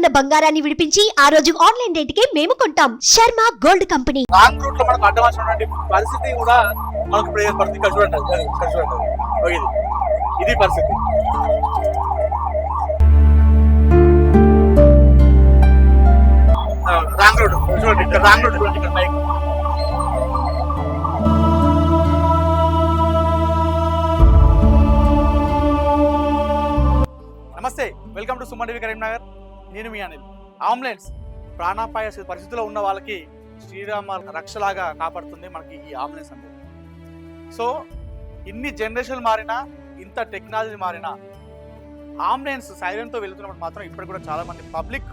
ఉన్న బంగారాన్ని విడిపించి ఆ రోజు ఆన్లైన్ రేటుకే మేము కొంటాం. Sharma gold company. రాంగ్ రూట్లో మనకు అడ్డవలసినటువంటి పరిస్థితి కూడా మనకు ఇది ఇది పరిస్థితి. Wrong road. చూడండి. ఇక్కడ రాంగ్ రోడ్. చూడండి. ఇక్కడ బైక్ నమస్తే. Welcome to Suman TV Karimnagar. నేను మీ అనిల్. ఆంబులెన్స్ ప్రాణాపాయ పరిస్థితిలో ఉన్న వాళ్ళకి శ్రీరామ రక్షలాగా కాపాడుతుంది మనకి ఈ ఆంబులెన్స్ అనేది సో ఇన్ని జనరేషన్లు మారినా ఇంత టెక్నాలజీ మారినా ఆంబులెన్స్ సైలెంట్తో వెళ్తున్నప్పుడు మాత్రం ఇప్పటికి కూడా చాలామంది పబ్లిక్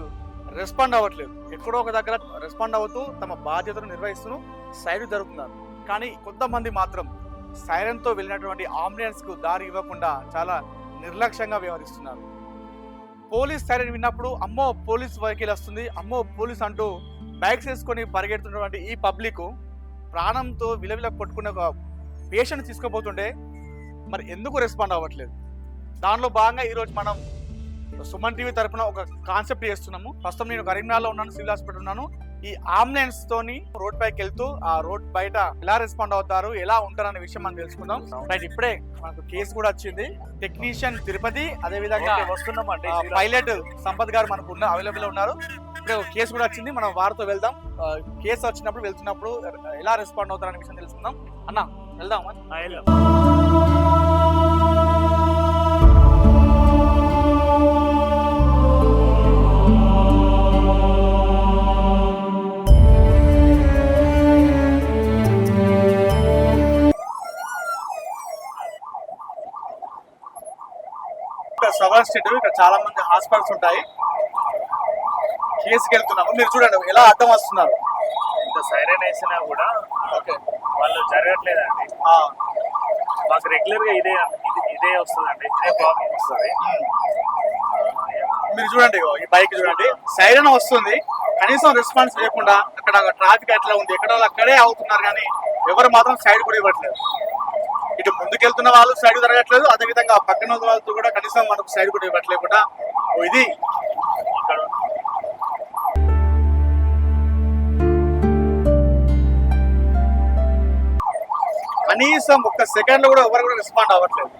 రెస్పాండ్ అవ్వట్లేదు. ఎక్కడో ఒక దగ్గర రెస్పాండ్ అవుతూ తమ బాధ్యతను నిర్వహిస్తూ సైడ్ జరుగుతున్నారు. కానీ కొంతమంది మాత్రం సైలెంట్తో వెళ్ళినటువంటి ఆంబులెన్స్కు దారి ఇవ్వకుండా చాలా నిర్లక్ష్యంగా వ్యవహరిస్తున్నారు. పోలీస్ సైరన్ విన్నప్పుడు అమ్మో పోలీస్ వెహికల్ వస్తుంది అమ్మో పోలీస్ అంటూ బ్యాగ్స్ వేసుకొని పరిగెడుతున్నటువంటి ఈ పబ్లిక్ ప్రాణంతో విలవిల కొట్టుకునే ఒక పేషెంట్ తీసుకుపోతుంటే మరి ఎందుకు రెస్పాండ్ అవ్వట్లేదు? దానిలో భాగంగా ఈరోజు మనం సుమన్ టీవీ తరఫున ఒక కాన్సెప్ట్ చేస్తున్నాము. ప్రస్తుతం నేను కరీంనగర్లో ఉన్నాను సివిల్ హాస్పిటల్ ఉన్నాను. ఈ అంబులెన్స్ తోని రోడ్ పైకి వెళ్తూ ఆ రోడ్ బయట ఎలా రెస్పాండ్ అవుతారు ఎలా ఉంటారు అనే విషయం మనం తెలుసుకుందాం. రైట్ ఇప్పుడే మనకు కేసు కూడా వచ్చింది. టెక్నీషియన్ తిరుపతి అదే విధంగా వస్తున్నాం అండి. పైలట్ సంపత్ గారు మనకు ఉన్న అవైలబుల్ ఉన్నారు. ఇప్పుడే కేసు కూడా వచ్చింది. మనం వారితో వెళ్దాం. కేసు వచ్చినప్పుడు వెళ్తున్నప్పుడు ఎలా రెస్పాండ్ అవుతారు అనే విషయం తెలుసుకుందాం. అన్న వెళ్దాం. ఇక్కడ సవర్ స్ట్రీట్ ఇక్కడ చాలా మంది హాస్పిటల్స్ ఉంటాయి. కేసుకి వెళ్తున్నాము. మీరు చూడండి ఎలా అడ్డం వస్తున్నారు? ఇంత సైరన్ వేసినా కూడా ఓకే. వాళ్ళు జరగట్లేదండి. మాకు రెగ్యులర్గా ఇదే ఇది వస్తుందండి. ఇదే ప్రాబ్లం వస్తుంది. మీరు చూడండి ఈ బైక్ చూడండి. సైరన్ వస్తుంది. కనీసం రెస్పాన్స్ లేకుండా అక్కడ ట్రాఫిక్ ఎట్లా ఉంది. ఎక్కడ అక్కడే అవుతున్నారు కానీ ఎవరు మాత్రం సైడ్ కూడా ఇవ్వట్లేదు. ఇటు ముందుకెళ్తున్న వాళ్ళు సైడ్ జరగట్లేదు అదే విధంగా పక్కన వాళ్ళతో కూడా కనీసం మనకు సైడ్ కూడా ఇవ్వట్లేకుండా ఇది. కనీసం ఒక్క సెకండ్లో కూడా ఎవరు కూడా రెస్పాండ్ అవ్వట్లేదు.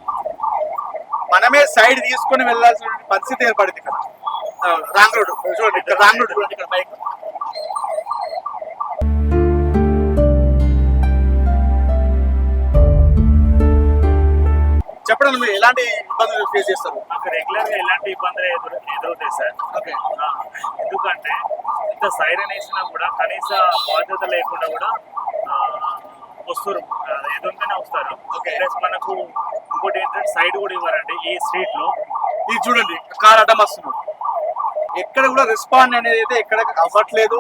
మనమే సైడ్ తీసుకొని వెళ్ళాల్సిన పరిస్థితి ఏర్పడింది ఇక్కడ. రాంగ్ రోడ్ చూడండి ఇక్కడ రాంగ్ రోడ్ చూడండి ఇక్కడ బైక్ చెప్పండి మీరు ఎలాంటి ఇబ్బందులు ఫేస్ చేస్తారు? మాకు రెగ్యులర్గా ఎలాంటి ఇబ్బందులు ఎదురు ఎదురవుతాయి సార్. ఎందుకంటే ఇంత సైరన్ వేసినా కూడా కనీస బాధ్యత లేకుండా కూడా వస్తారు. ఎదురుగానే వస్తారు. ప్లస్ మనకు ఇంకోటి ఏంటంటే సైడ్ కూడా ఇవ్వరండి ఈ స్ట్రీట్లో. ఇది చూడండి కార్ అడ్డం వస్తుంది. ఎక్కడ కూడా రెస్పాండ్ అనేది అయితే ఎక్కడ అవ్వట్లేదు.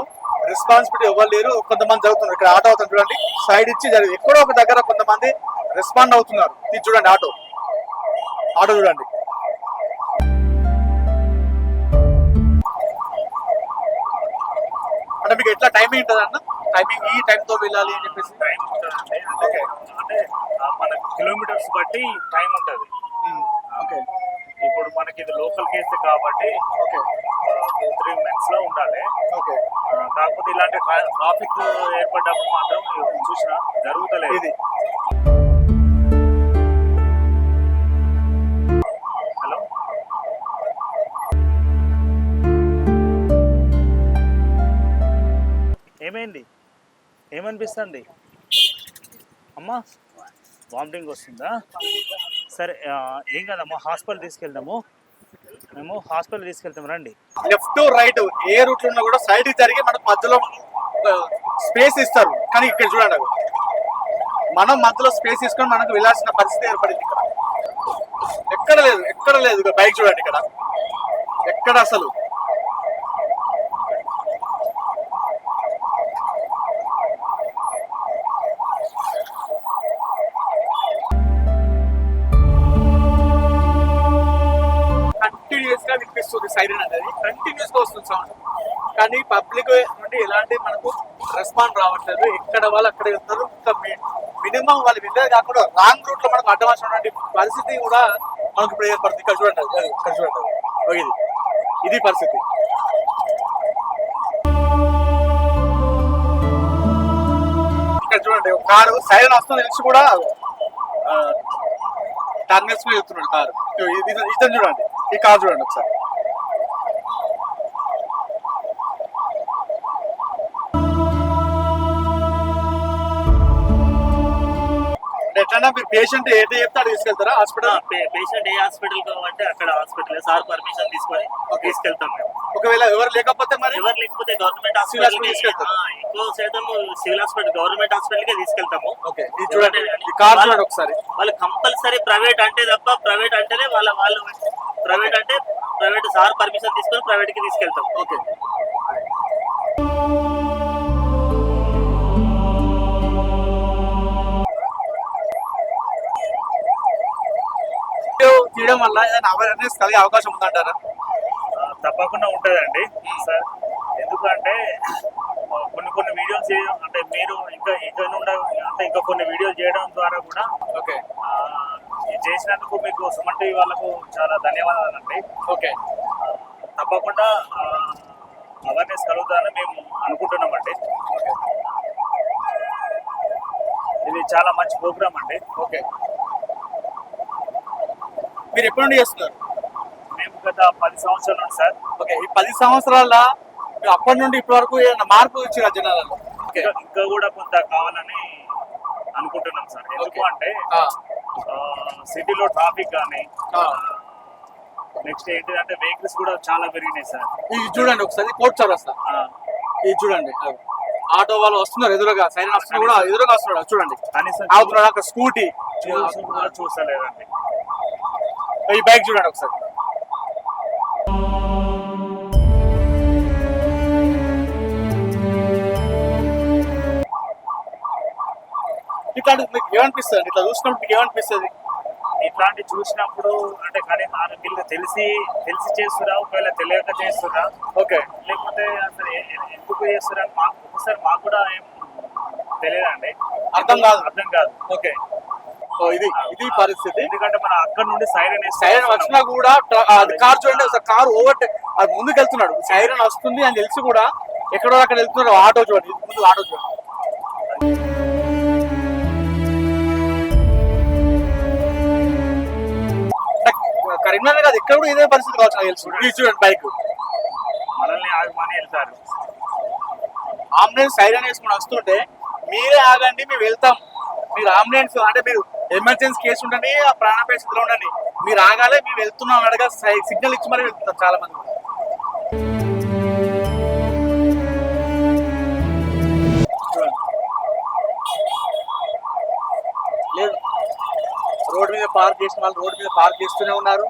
రెస్పాన్సిబిలిటీ ఎవరు లేరు కొంతమంది జరుగుతున్నారు. ఇక్కడ ఆటో అవుతుంది చూడండి సైడ్ ఇచ్చి జరిగింది ఎక్కడో ఒక దగ్గర కొంతమంది రెస్పాండ్ అవుతున్నారు. ఇది చూడండి ఆటో. ఆటో చూడండి. అంటే మీకు ఎట్లా టైమింగ్ ఉంటుంది అన్న? టైమింగ్ ఈ టైంతో వెళ్ళాలి అని చెప్పేసి. టైం ఉంటుందండి అంటే అంటే మన కిలోమీటర్స్ బట్టి టైం ఉంటుంది. ఓకే ఇప్పుడు మనకి ఇది లోకల్ కేసు కాబట్టి ఓకే టూ త్రీ మినిట్స్లో ఉండాలి. ఓకే కాకపోతే ఇలాంటి ట్రా- ట్రాఫిక్ ఏర్పడ్డప్పుడు మాత్రం చూసిన జరుగుతలేదు. ఇది. ఏమైంది? ఏమనిపిస్తుంది? అమ్మా వామిటింగ్ వస్తుందా? సరే ఏం కాదమ్మా హాస్పిటల్ తీసుకెళ్దాము. మేము హాస్పిటల్ తీసుకెళ్తాం రండి. లెఫ్ట్ రైట్ ఏ రూట్ ఉన్నా కూడా సైడ్ జరిగి మన మధ్యలో స్పేస్ ఇస్తారు. కానీ ఇక్కడ చూడండి మనం మధ్యలో స్పేస్ తీసుకొని మనకు వెళ్ళాల్సిన పరిస్థితి ఏర్పడింది ఇక్కడ. ఎక్కడ లేదు ఎక్కడ లేదు. బైక్ చూడండి ఇక్కడ. ఎక్కడ అసలు? వస్తుంది సైరన్ అనేది. కంటిన్యూస్గా వస్తుంది సౌండ్ కానీ పబ్లిక్ నుండి ఎలాంటి మనకు రెస్పాండ్ రావట్లేదు. ఎక్కడ వాళ్ళు అక్కడ వెళ్తారు ఇంకా మినిమం వాళ్ళు వెళ్ళేది కాకుండా రాంగ్ రూట్లో మనకు అడ్డమాల్సినటువంటి పరిస్థితి కూడా మనకు ఇప్పుడు ఏర్పడుతుంది. ఇక్కడ చూడండి ఇక్కడ చూడండి. ఇది. పరిస్థితి. ఇక్కడ చూడండి కారు సైరన్ వస్తుంది తెలిసి కూడా టర్నర్స్ వేసుకుని వెళ్తున్నాడు కారు. ఇతను చూడండి. ఈ కారు చూడండి ఒకసారి. ఎట్లన్నా మీరు పేషెంట్ ఏది చెప్తే అక్కడ తీసుకెళ్తారా? హాస్పిటల్? పేషెంట్ ఏ హాస్పిటల్ కావాలంటే అక్కడ హాస్పిటల్ సార్ పర్మిషన్ తీసుకొని తీసుకెళ్తాం మేము. ఒకవేళ ఎవరు లేకపోతే మరి? ఎవరు లేకపోతే గవర్నమెంట్ hospital తీసుకెళ్తాం. హాస్పిటల్ ఎక్కువ శాతం సివిల్ హాస్పిటల్ గవర్నమెంట్ హాస్పిటల్ కే తీసుకెళ్తాము. ఓకే. చూడండి కార్ చూడండి ఒకసారి. వాళ్ళు కంపల్సరీ ప్రైవేట్ అంటే తప్ప ప్రైవేట్ అంటేనే వాళ్ళ వాళ్ళు ప్రైవేట్ అంటే ప్రైవేట్ సార్ పర్మిషన్ తీసుకొని ప్రైవేట్కి తీసుకెళ్తాం. ఓకే. వల్ల ఏదైనా అవేర్నెస్ కలిగే అవకాశం ఉందంటారా? తప్పకుండా ఉంటుందండి. సార్ ఎందుకంటే కొన్ని కొన్ని వీడియోస్ చేయడం అంటే మీరు ఇంకా ఇంకా అంటే ఇంకా కొన్ని వీడియోలు చేయడం ద్వారా కూడా ఓకే. చేసినందుకు మీకు సుమన్ టీవీ వాళ్ళకు చాలా ధన్యవాదాలండి. ఓకే. తప్పకుండా అవేర్నెస్ కలుగుతుందని మేము అనుకుంటున్నామండి. ఇది చాలా మంచి ప్రోగ్రామ్ అండి. ఓకే. మీరు ఎప్పటి నుండి చేస్తున్నారు? మేము గత పది సంవత్సరాలు నుండి సార్. ఓకే ఈ పది సంవత్సరాల మీరు అప్పటి నుండి ఇప్పటి వరకు ఏదైనా మార్పు ఇచ్చిన జనాలలో? ఓకే. ఇంకా కూడా కొంత కావాలని అనుకుంటున్నాం సార్. ఎందుకు. అంటే సిటీలో ట్రాఫిక్ కానీ. నెక్స్ట్ ఏంటిదంటే వెహికల్స్ కూడా చాలా పెరిగినాయి సార్. ఇది చూడండి ఒకసారి కోర్ట్ చౌరస్తా ఆ, ఇది చూడండి. ఆటో వాళ్ళు వస్తున్నారు ఎదురుగా. సైరన్ వస్తున్నా కూడా ఎదురుగా వస్తున్నాడు చూడండి. అవుతున్నాడు అక్కడ స్కూటీ. చూసలేదండి. ఈ బైక్ చూడండి ఒకసారి. ఇట్లాంటి మీకు ఏమనిపిస్తుంది? ఇట్లా చూసినప్పుడు మీకు ఏమనిపిస్తుంది? ఇట్లాంటి చూసినప్పుడు అంటే కానీ వీళ్ళు తెలిసి తెలిసి చేస్తురా? ఒకవేళ తెలియక చేస్తురా? ఓకే. లేకపోతే అసలు ఎందుకు చేస్తురా? మాకు ఒకసారి మాకు కూడా ఏం తెలియదండి. అర్థం కాదు. అర్థం కాదు. ఓకే. సో ఇది ఇది పరిస్థితి. ఎందుకంటే అక్కడ నుండి సైరన్ సైరన్ వచ్చినా కూడా అది కార్ చూడండి ఒకసారి కారు ఓవర్ అది ముందుకు వెళ్తున్నాడు సైరన్ వస్తుంది అని తెలిసి కూడా ఎక్కడో అక్కడ వెళ్తున్నారు ఆటో చూడండి. ముందు ఆటో చూడండి. కరీంనగర్ కాదు ఇక్కడ కూడా ఇదే పరిస్థితి కావచ్చు నాకు తెలుసు. చూడండి బైక్ మనల్ని ఆగమని వెళ్తారు. అంబులెన్స్ సైరన్ వేసుకుని వస్తుంటే మీరే ఆగండి మేము వెళ్తాం. మీరు అంబులెన్స్ అంటే మీరు ఎమర్జెన్సీ కేసు ఉండండి ఆ ప్రాణాపాయ స్థితిలో ఉండండి. మీరు ఆగాలి మేము వెళ్తున్నాం అడగా సిగ్నల్ ఇచ్చి మరీ వెళ్తున్నారు చాలా మంది లేదు. రోడ్ మీద పార్క్ చేసిన వాళ్ళు రోడ్ మీద పార్క్ చేస్తూనే ఉన్నారు.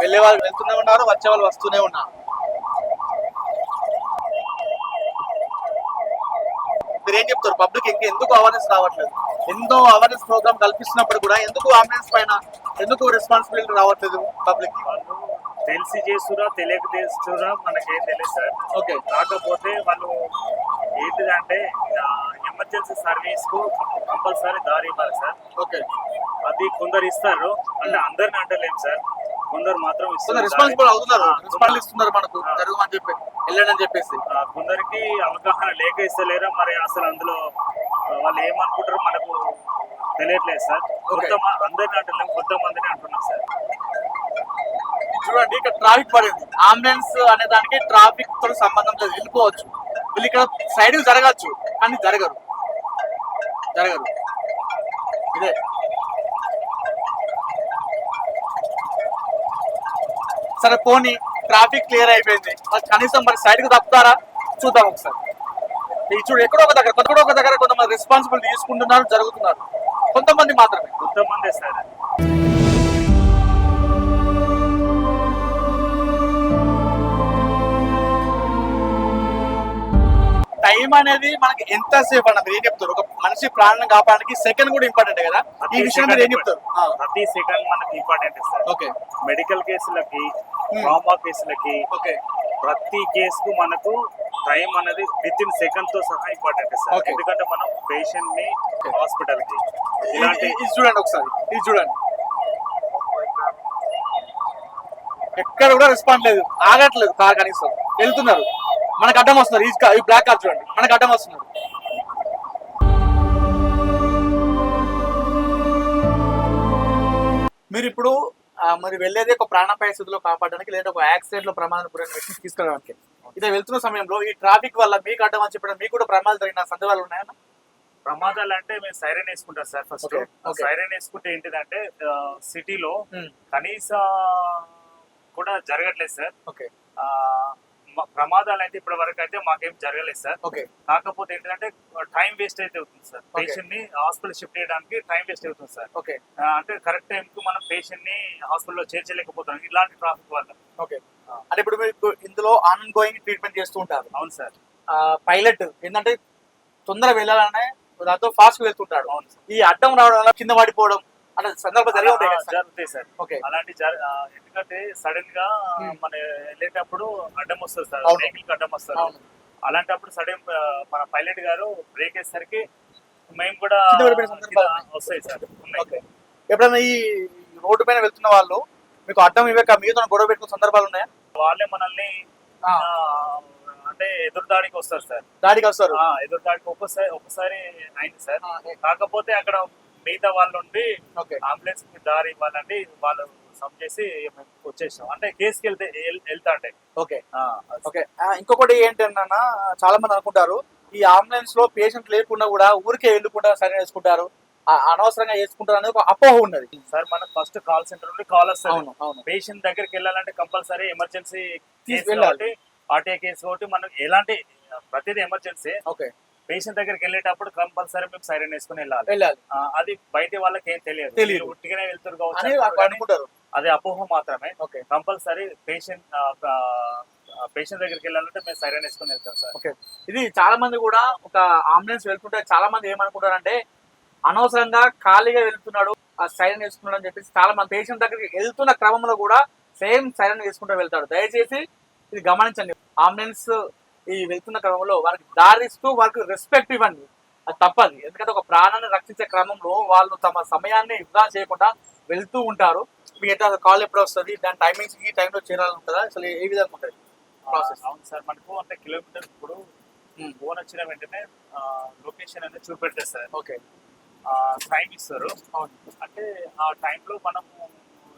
వెళ్ళే వాళ్ళు వెళ్తూనే ఉన్నారు వచ్చే వాళ్ళు వస్తూనే ఉన్నారు. మీరు ఏం చెప్తారు? పబ్లిక్ ఇంకా ఎందుకు అవేర్నెస్ రావట్లేదు? ఎంతో అవేర్నెస్ ప్రోగ్రామ్ కల్పిస్తున్నప్పుడు కూడా ఎందుకు అంబులెన్స్ పైన ఎందుకు రెస్పాన్సిబిలిటీ రావట్లేదు పబ్లిక్ వాళ్ళు తెలిసి చేస్తురా తెలియక చేస్తురా మనకేం తెలియదు సార్. ఓకే. కాకపోతే వాళ్ళు ఏంటిదంటే ఎమర్జెన్సీ సర్వీస్కు కంపల్సరీ దారి ఇవ్వాలి సార్. ఓకే. అది కొందరు ఇస్తారు. అంటే అందరిని అంటలేం సార్. కొందరు మాత్రం రెస్పాన్సిబుల్ అవుతున్నారు. రెస్పాన్స్ ఇస్తున్నారు మనకు. జరగమని చెప్పి వెళ్ళండి అని చెప్పేసి. కొందరికి అవగాహన లేక ఇస్తలేరా? మరి అసలు అందులో వాళ్ళు ఏమనుకుంటారో మనకు తెలియట్లేదు సార్. కొంత అందరిని అంటలేం కొంతమందిని అంటున్నాం సార్. చూడండి ఇక్కడ ట్రాఫిక్ పడింది. అంబులెన్స్ అనే దానికి ట్రాఫిక్తో సంబంధం లేదు. వెళ్ళిపోవచ్చు. వీళ్ళు ఇక్కడ సైడ్ జరగచ్చు కానీ జరగరు. జరగరు. ఇదే. సరే పోనీ ట్రాఫిక్ క్లియర్ అయిపోయింది. కనీసం మరి సైడ్కు తప్పుతారా? చూద్దాం ఒకసారి. చూడు ఎక్కడో ఒక దగ్గర ఎక్కడో ఒక దగ్గర కొంతమంది రెస్పాన్సిబిలిటీ తీసుకుంటున్నారు జరుగుతున్నారు. కొంతమంది మాత్రమే. కొంతమందే సార్. టైం అనేది మనకి ఎంత సేపు అన్న మీరు ఏం చెప్తారు ఒక మనిషి ప్రాణం కాపాడడానికి సెకండ్ కూడా ఇంపార్టెంట్ కదా? ఈ విషయం మీరు ఏం చెప్తారు ప్రతి సెకండ్ మనకి ఇంపార్టెంట్ సార్. ఓకే మెడికల్ కేసులకి Hmm. ట్రామా కేసులకి ఓకే ప్రతి కేసుకు మనకు టైం అనేది విత్ ఇన్ సెకండ్తో సహా ఇంపార్టెంట్ సార్. ఎందుకంటే మనం పేషెంట్ని హాస్పిటల్కి ఇలాంటి ఇది చూడండి ఒకసారి. ఇది చూడండి. ఎక్కడ కూడా రెస్పాండ్ లేదు. ఆగట్లేదు కార్ కనీసం. వెళ్తున్నారు. మనకు అడ్డం వస్తున్నారు. ఈ ఈ బ్లాక్ కార్ చూడండి. మనకు అడ్డం వస్తున్నారు. మీరు ఇప్పుడు మరి వెళ్ళేది ఒక ప్రాణాపాయ స్థితిలో కాపాడడానికి లేదా ఒక యాక్సిడెంట్లో ప్రమాదం గురైన వ్యక్తిని తీసుకురావడానికి ఇదే వెళ్తున్న సమయంలో ఈ ట్రాఫిక్ వల్ల మీకు అడ్డం అని చెప్పడం మీకు కూడా ప్రమాదాలు జరిగిన సందర్భాలు ఉన్నాయన్న ప్రమాదాలు అంటే మేము సైరన్ వేసుకుంటాం సార్ ఫస్ట్. సైరన్ వేసుకుంటే ఏంటిదంటే సిటీలో Hmm. కనీస కూడా జరగట్లేదు సార్. ప్రమాదాలు అయితే ఇప్పటి వరకు అయితే మాకేం జరగలేదు సార్. కాకపోతే ఏంటంటే టైం వేస్ట్ అయితే అవుతుంది సార్. పేషెంట్ని హాస్పిటల్ షిఫ్ట్ చేయడానికి టైం వేస్ట్ అవుతుంది సార్. అంటే కరెక్ట్ టైం కు మనం పేషెంట్ని హాస్పిటల్లో చేర్చలేకపోతాం ఇలాంటి ట్రాఫిక్ వల్ల. ఓకే. అంటే ఇప్పుడు మీకు ఇందులో ఆన్ గోయింగ్ ట్రీట్మెంట్ చేస్తూ ఉంటారు. అవును సార్. పైలట్ ఏంటంటే తొందరగా వెళ్ళాలనే దాంతో ఫాస్ట్ వెళ్తుంటాడు. అవును సార్. ఈ అడ్డం రావడం వల్ల కింద పడిపోవడం అంటే సందర్భం జరిగి ఉంటాయి కదా సార్? ఓకే. అలాంటి ఎందుకంటే సడన్గా. మన వెళ్ళేటప్పుడు అడ్డం వస్తుంది సార్. వెహికల్ అడ్డం వస్తారు అలాంటప్పుడు సడన్ మన పైలట్ గారు బ్రేక్ వేసేసరికి మేము కూడా వస్తాయి సార్. ఎప్పుడైనా ఈ రోడ్డు పైన వెళ్తున్న వాళ్ళు మీకు అడ్డం ఇవ్వక మీతో గొడవ పెట్టుకున్న సందర్భాలు ఉన్నాయా? వాళ్ళే మనల్ని అంటే ఎదురు దాడికి వస్తారు సార్. దాడికి వస్తారు. ఎదురు దాడికి ఒక్కసారి ఒక్కసారి అయింది సార్. కాకపోతే అక్కడ మిగతా వాళ్ళు ఉండి అంబులెన్స్కి దారి ఇవ్వాలండి వాళ్ళు సమ్ చేసి వచ్చేసాం. అంటే కేసుకి వెళ్తే వెళ్తా అంటే. ఓకే. ఓకే. ఇంకొకటి ఏంటన్నా చాలా మంది అనుకుంటారు ఈ అంబులెన్స్లో పేషెంట్ లేకుండా కూడా ఊరికే వెళ్ళకుండా సరైన వేసుకుంటారు అనవసరంగా వేసుకుంటారు అనేది ఒక అపోహ ఉన్నది. సార్ మనకు ఫస్ట్ కాల్ సెంటర్ నుండి కాల్ అవును పేషెంట్ దగ్గరికి వెళ్ళాలంటే కంపల్సరీ ఎమర్జెన్సీ కేసు తీసుకెళ్ళాలి. ఆర్టీఐ కేసు కాబట్టి మనకు ఎలాంటి ప్రతిదీ ఎమర్జెన్సీ. ఓకే. పేషెంట్ దగ్గరికి వెళ్ళేటప్పుడు కంపల్సరీ మేము సైరన్ వేసుకుని వెళ్ళాలి. అది బయట వాళ్ళకి ఏం తెలియదు. తెలియదు. ఉట్టిగానే వెళ్తారు కావచ్చు అది అపోహ మాత్రమే. ఓకే. కంపల్సరీ పేషెంట్ పేషెంట్ దగ్గరికి వెళ్ళాలంటే మేము సైరన్ వేసుకుని వెళ్తాం సార్. ఓకే. ఇది చాలా మంది కూడా ఒక అంబులెన్స్ వెళ్తుంటే చాలా మంది ఏమనుకుంటారంటే అనవసరంగా ఖాళీగా వెళ్తున్నాడు ఆ సైరన్ వేసుకున్నాడు అని చెప్పేసి చాలా మంది పేషెంట్ దగ్గరికి వెళ్తున్న క్రమంలో కూడా సేమ్ సైరన్ వేసుకుంటూ వెళ్తాడు. దయచేసి ఇది గమనించండి. అంబులెన్స్ ఈ వెళ్తున్న క్రమంలో వారికి దారిస్తూ వారికి రెస్పెక్ట్ ఇవ్వండి. అది తప్పది. ఎందుకంటే ఒక ప్రాణాన్ని రక్షించే క్రమంలో వాళ్ళు తమ సమయాన్ని వృధా చేయకుండా వెళ్తూ ఉంటారు. మీకు ఎట్లా కాల్ ఎప్పుడు వస్తుంది? దాని టైమింగ్స్ ఈ టైంలో చేరాలని ఉంటుందా? అసలు ఏ విధంగా ఉంటుంది? ప్రాసెస్ అవును సార్. మనకు అంటే కిలోమీటర్ ఇప్పుడు Hmm. ఫోన్ వచ్చిన వెంటనే లొకేషన్ అనేది సార్ ఓకే టైం ఇస్తారు. అంటే ఆ టైంలో మనం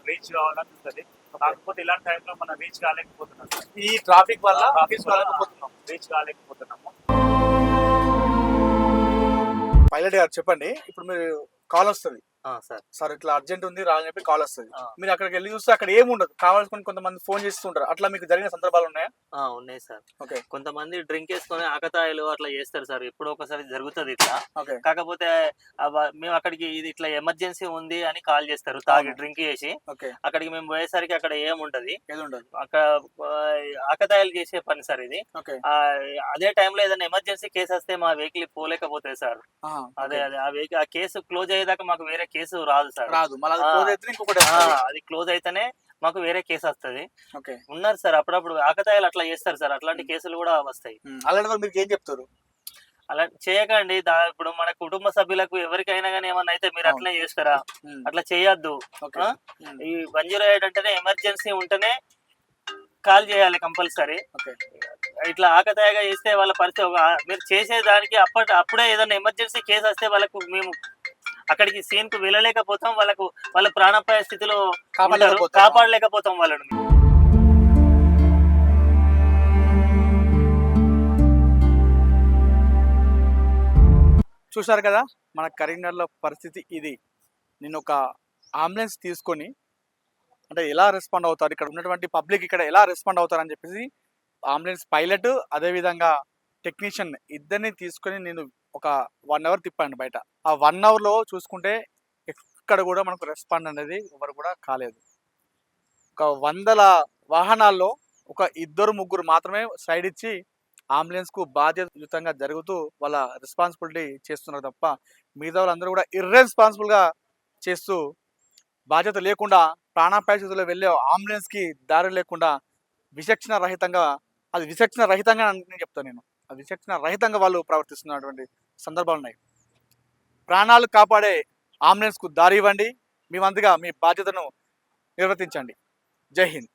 రీచ్ కావాలని ఉంటుంది. కాకపోతే ఇలాంటి టైంలో మనం రీచ్ కాలేకపోతున్నాం. ఈ ట్రాఫిక్ వల్ల Traffic తీసుకోలేకపోతున్నాం రీచ్ కాలేకపోతున్నాము. పైలట్ గారు చెప్పండి. ఇప్పుడు మీరు కాల్ వస్తుంది. సార్. సార్ ఇట్లా అర్జెంట్ ఉంది రాని చెప్పి కాల్ వస్తుంది. మీరు అక్కడికి వెళ్ళి చూస్తే అక్కడ ఏముండదు కావాల్సుకుని కొంతమంది ఫోన్ చేస్తుంటారు అట్లా మీకు జరిగిన సందర్భాలు ఉన్నాయా? ఉన్నాయి సార్. ఓకే. కొంతమంది డ్రింక్ వేసుకొని ఆకతాయిలు అట్లా చేస్తారు సార్. ఎప్పుడో ఒకసారి జరుగుతుంది ఇట్లా. ఓకే. కాకపోతే మేము అక్కడికి ఇది ఇట్లా ఎమర్జెన్సీ ఉంది అని కాల్ చేస్తారు. తాగి. డ్రింక్ చేసి. అక్కడికి మేము పోయేసరికి అక్కడ ఏముంటది? ఏది ఉండదు అక్కడ ఆకతాయిలు చేసే పని సార్ ఇది. అదే టైంలో ఏదైనా ఎమర్జెన్సీ కేసు వస్తే మా వెహికల్ పోలేకపోతే సార్. అదే. అదే. ఆ వెహికల్ ఆ కేసు క్లోజ్ అయ్యేదాకా మాకు వేరే కేసు రాదు సార్. రాదు. అది క్లోజ్ అయితేనే మాకు వేరే కేసు వస్తది. ఓకే. ఉన్నారు సార్ అప్పుడప్పుడు ఆకతాయిలు అట్లా చేస్తారు సార్ అట్లాంటి కేసులు కూడా వస్తాయి. అలాంటి మీరు ఏం చెప్తారు? అలా చేయకండి ఇప్పుడు మన కుటుంబ సభ్యులకు ఎవరికైనా కానీ ఏమన్నా అయితే మీరు. అట్లనే చేస్తారా? అట్లా చేయొద్దు. ఈ వన్ జీరో ఎయిట్ అంటేనే ఎమర్జెన్సీ ఉంటేనే కాల్ చేయాలి కంపల్సరీ. ఓకే. ఇట్లా ఆకతాయిగా చేస్తే వాళ్ళ పరిస్థితి మీరు చేసే దానికి అప్పటి అప్పుడే ఏదైనా ఎమర్జెన్సీ కేసు వస్తే వాళ్ళకు మేము అక్కడికి సీన్కు వెళ్ళలేకపోతాం వాళ్ళకు వాళ్ళ ప్రాణాపాయ స్థితిలో. కాపాడలేకపోతాం. వాళ్ళని చూశారు కదా మన కరీంనగర్లో పరిస్థితి ఇది నేను ఒక అంబులెన్స్ తీసుకొని అంటే ఎలా రెస్పాండ్ అవుతారు ఇక్కడ ఉన్నటువంటి పబ్లిక్ ఇక్కడ ఎలా రెస్పాండ్ అవుతారు అని చెప్పేసి అంబులెన్స్ పైలట్ అదేవిధంగా టెక్నీషియన్ ఇద్దరిని తీసుకొని నేను ఒక వన్ అవర్ తిప్పాను బయట. ఆ వన్ అవర్లో చూసుకుంటే ఎక్కడ కూడా మనకు రెస్పాండ్ అనేది ఎవరు కూడా కాలేదు. ఒక వందల వాహనాల్లో ఒక ఇద్దరు ముగ్గురు మాత్రమే సైడ్ ఇచ్చి అంబులెన్స్కు బాధ్యతయుతంగా జరుగుతూ వాళ్ళ రెస్పాన్సిబిలిటీ చేస్తున్నారు తప్ప మిగతా వాళ్ళందరూ కూడా ఇర్రెస్పాన్సిబుల్గా చేస్తూ బాధ్యత లేకుండా ప్రాణాపాయ స్థితిలో వెళ్ళే అంబులెన్స్కి దారి లేకుండా విచక్షణ రహితంగా అది విచక్షణ రహితంగా అని నేను చెప్తాను నేను. విచక్షణ రహితంగా వాళ్ళు ప్రవర్తిస్తున్నటువంటి సందర్భాలు ఉన్నాయి. ప్రాణాలు కాపాడే అంబులెన్స్కు దారి ఇవ్వండి. మీ వంతుగా మీ బాధ్యతను నిర్వర్తించండి. జై హింద్.